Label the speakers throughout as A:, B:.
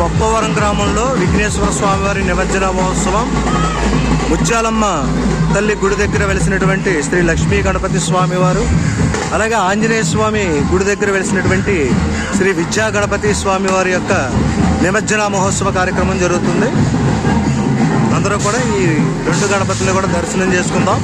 A: గొప్పవరం గ్రామంలో విఘ్నేశ్వర స్వామివారి నిమజ్జన మహోత్సవం. ముత్యాలమ్మ తల్లి గుడి దగ్గర వెలిసినటువంటి శ్రీ లక్ష్మీ గణపతి స్వామివారు అలాగే ఆంజనేయ స్వామి గుడి దగ్గర వెలిసినటువంటి శ్రీ విద్యా గణపతి స్వామివారి యొక్క నిమజ్జన మహోత్సవ కార్యక్రమం జరుగుతుంది. అందరూ కూడా ఈ రెండు గణపతులు కూడా దర్శనం చేసుకుందాం.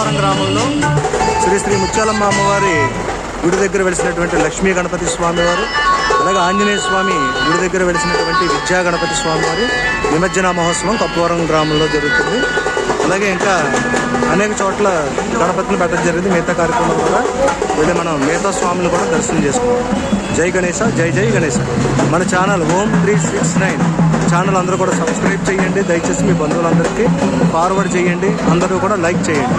A: గణపతి గ్రామంలో శ్రీ శ్రీ ముత్యాలమ్మ అమ్మవారి గుడి దగ్గర వెలిసినటువంటి లక్ష్మీ గణపతి స్వామి వారు అలాగే ఆంజనేయ స్వామి గుడి దగ్గర వెలిసినటువంటి విద్యా గణపతి స్వామి వారి నిమజ్జన మహోత్సవం కొప్పవరం గ్రామంలో జరుగుతుంది. అలాగే ఇంకా అనేక చోట్ల గణపతిని పెట్టడం జరిగింది. మిగతా కార్యక్రమం కూడా వెళ్ళి మనం మిగతా స్వామిని కూడా దర్శనం చేసుకోవాలి జై గణేశ జై జై గణేశ. మన channel home three six nine. Channel అందరూ కూడా సబ్స్క్రైబ్ చేయండి. దయచేసి మీ బంధువులందరికీ ఫార్వర్డ్ చేయండి. అందరూ కూడా లైక్ చేయండి.